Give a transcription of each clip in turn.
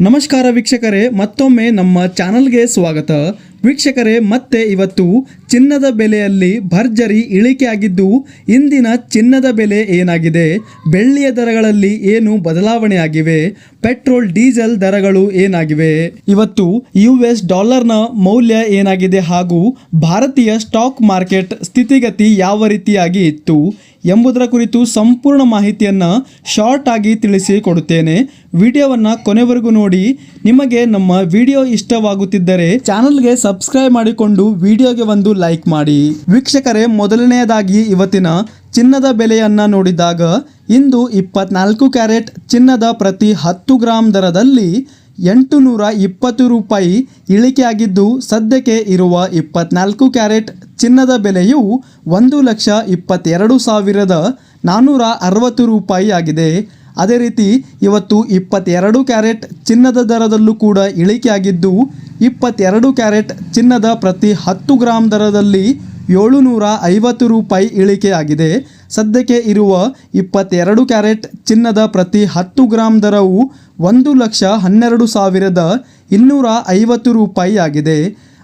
ನಮಸ್ಕಾರ ವೀಕ್ಷಕರೇ, ಮತ್ತೊಮ್ಮೆ ನಮ್ಮ ಚಾನಲ್ಗೆ ಸ್ವಾಗತ. ವೀಕ್ಷಕರೇ, ಮತ್ತೆ ಇವತ್ತು ಚಿನ್ನದ ಬೆಲೆಯಲ್ಲಿ ಭರ್ಜರಿ ಇಳಿಕೆಯಾಗಿದ್ದು, ಇಂದಿನ ಚಿನ್ನದ ಬೆಲೆ ಏನಾಗಿದೆ? ಬೆಳ್ಳಿಯ ದರಗಳಲ್ಲಿ ಏನು ಬದಲಾವಣೆ ಆಗಿವೆ ಪೆಟ್ರೋಲ್, ಡೀಸೆಲ್ ದರಗಳು ಏನಾಗಿವೆ? ಇವತ್ತು ಯು ಎಸ್ ಡಾಲರ್ನ ಮೌಲ್ಯ ಏನಾಗಿದೆ ಹಾಗೂ ಭಾರತೀಯ ಸ್ಟಾಕ್ ಮಾರ್ಕೆಟ್ ಸ್ಥಿತಿಗತಿ ಯಾವ ರೀತಿಯಾಗಿ ಇತ್ತು ಎಂಬುದರ ಕುರಿತು ಸಂಪೂರ್ಣ ಮಾಹಿತಿಯನ್ನು ಶಾರ್ಟ್ ಆಗಿ ತಿಳಿಸಿಕೊಡುತ್ತೇನೆ ವಿಡಿಯೋವನ್ನು ಕೊನೆವರೆಗೂ ನೋಡಿ. ನಿಮಗೆ ನಮ್ಮ ವಿಡಿಯೋ ಇಷ್ಟವಾಗುತ್ತಿದ್ದರೆ ಚಾನಲ್ಗೆ ಸಬ್ಸ್ಕ್ರೈಬ್ ಮಾಡಿಕೊಂಡು ವಿಡಿಯೋಗೆ ಒಂದು ಲೈಕ್ ಮಾಡಿ. ವೀಕ್ಷಕರೇ, ಮೊದಲನೆಯದಾಗಿ ಇವತ್ತಿನ ಚಿನ್ನದ ಬೆಲೆಯನ್ನ ನೋಡಿದಾಗ ಇಂದು ಇಪ್ಪತ್ನಾಲ್ಕು ಕ್ಯಾರೆಟ್ ಚಿನ್ನದ ಪ್ರತಿ ಹತ್ತು ಗ್ರಾಂ ದರದಲ್ಲಿ ಎಂಟು ನೂರ ಇಪ್ಪತ್ತು ರೂಪಾಯಿ ಇಳಿಕೆಯಾಗಿದ್ದು ಸದ್ಯಕ್ಕೆ ಇರುವ ಇಪ್ಪತ್ನಾಲ್ಕು ಕ್ಯಾರೆಟ್ ಚಿನ್ನದ ಬೆಲೆಯು ಒಂದು ಲಕ್ಷ ಇಪ್ಪತ್ತೆರಡು ಸಾವಿರದ ನಾನ್ನೂರ ಅರವತ್ತು ರೂಪಾಯಿ ಆಗಿದೆ. ಅದೇ ರೀತಿ ಇವತ್ತು ಇಪ್ಪತ್ತೆರಡು ಕ್ಯಾರೆಟ್ ಚಿನ್ನದ ದರದಲ್ಲೂ ಕೂಡ ಇಳಿಕೆಯಾಗಿದ್ದು ಇಪ್ಪತ್ತೆರಡು ಕ್ಯಾರೆಟ್ ಚಿನ್ನದ ಪ್ರತಿ ಹತ್ತು ಗ್ರಾಂ ದರದಲ್ಲಿ ಏಳುನೂರ ಐವತ್ತು ರೂಪಾಯಿ ಇಳಿಕೆಯಾಗಿದೆ ಸದ್ಯಕ್ಕೆ ಇರುವ ಇಪ್ಪತ್ತೆರಡು ಕ್ಯಾರೆಟ್ ಚಿನ್ನದ ಪ್ರತಿ ಹತ್ತು ಗ್ರಾಂ ದರವು ಒಂದು ಲಕ್ಷ ಹನ್ನೆರಡು ಸಾವಿರದ ಇನ್ನೂರ ಐವತ್ತು ರೂಪಾಯಿ ಆಗಿದೆ.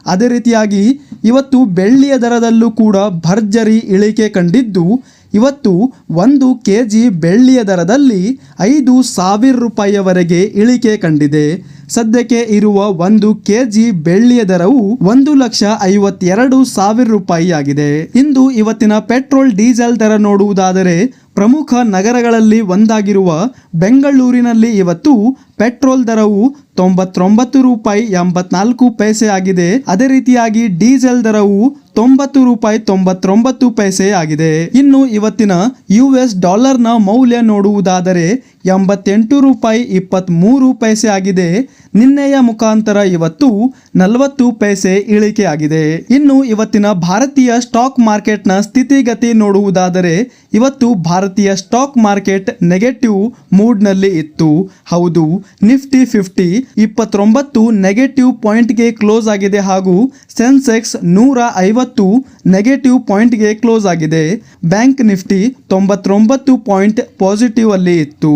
ಅದೇ ರೀತಿಯಾಗಿ ಇವತ್ತು ಬೆಳ್ಳಿಯ ದರದಲ್ಲೂ ಕೂಡ ಭರ್ಜರಿ ಇಳಿಕೆ ಕಂಡಿದ್ದು ಇವತ್ತು ಒಂದು ಕೆ ಜಿ ಬೆಳ್ಳಿಯ ದರದಲ್ಲಿ ಐದು ಸಾವಿರ ರೂಪಾಯಿಯವರೆಗೆ ಇಳಿಕೆ ಕಂಡಿದೆ. ಸದ್ಯಕ್ಕೆ ಇರುವ ಒಂದು ಕೆ ಜಿ ಬೆಳ್ಳಿಯ ದರವು ಒಂದು ಲಕ್ಷ ಐವತ್ತೆರಡು ಸಾವಿರ ರೂಪಾಯಿಯಾಗಿದೆ. ಇಂದು ಇವತ್ತಿನ ಪೆಟ್ರೋಲ್, ಡೀಸೆಲ್ ದರ ನೋಡುವುದಾದರೆ ಪ್ರಮುಖ ನಗರಗಳಲ್ಲಿ ಒಂದಾಗಿರುವ ಬೆಂಗಳೂರಿನಲ್ಲಿ ಇವತ್ತು ಪೆಟ್ರೋಲ್ ದರವು ತೊಂಬತ್ತೊಂಬತ್ತು ರೂಪಾಯಿ ಎಂಬತ್ನಾಲ್ಕು ಪೈಸೆ ಆಗಿದೆ. ಅದೇ ರೀತಿಯಾಗಿ ಡೀಸೆಲ್ ದರವು ತೊಂಬತ್ತು ರೂಪಾಯಿ ತೊಂಬತ್ತೊಂಬತ್ತು ಪೈಸೆ ಆಗಿದೆ. ಇನ್ನು ಇವತ್ತಿನ ಯು ಎಸ್ ಡಾಲರ್ನ ಮೌಲ್ಯ ನೋಡುವುದಾದರೆ ಎಂಬತ್ತೆಂಟು ರೂಪಾಯಿ ಇಪ್ಪತ್ತ್ಮೂರು ಪೈಸೆ ಆಗಿದೆ. ನಿನ್ನೆಯ ಮುಖಾಂತರ ಇವತ್ತು ನಲವತ್ತು ಪೈಸೆ ಇಳಿಕೆಯಾಗಿದೆ ಇನ್ನು ಇವತ್ತಿನ ಭಾರತೀಯ ಸ್ಟಾಕ್ ಮಾರ್ಕೆಟ್ನ ಸ್ಥಿತಿಗತಿ ನೋಡುವುದಾದರೆ ಇವತ್ತು ಭಾರತೀಯ ಸ್ಟಾಕ್ ಮಾರ್ಕೆಟ್ ನೆಗೆಟಿವ್ ಮೂಡ್ನಲ್ಲಿ ಇತ್ತು. ಹೌದು, ನಿಫ್ಟಿ ಫಿಫ್ಟಿ ಇಪ್ಪತ್ತೊಂಬತ್ತು ನೆಗೆಟಿವ್ ಪಾಯಿಂಟ್ಗೆ ಕ್ಲೋಸ್ ಆಗಿದೆ ಹಾಗೂ ಸೆನ್ಸೆಕ್ಸ್ ನೂರ ಐವತ್ತು ನೆಗೆಟಿವ್ ಪಾಯಿಂಟ್ಗೆ ಕ್ಲೋಸ್ ಆಗಿದೆ. ಬ್ಯಾಂಕ್ ನಿಫ್ಟಿ ತೊಂಬತ್ತೊಂಬತ್ತು ಪಾಯಿಂಟ್ ಪಾಸಿಟಿವ್ ಅಲ್ಲಿ ಇತ್ತು.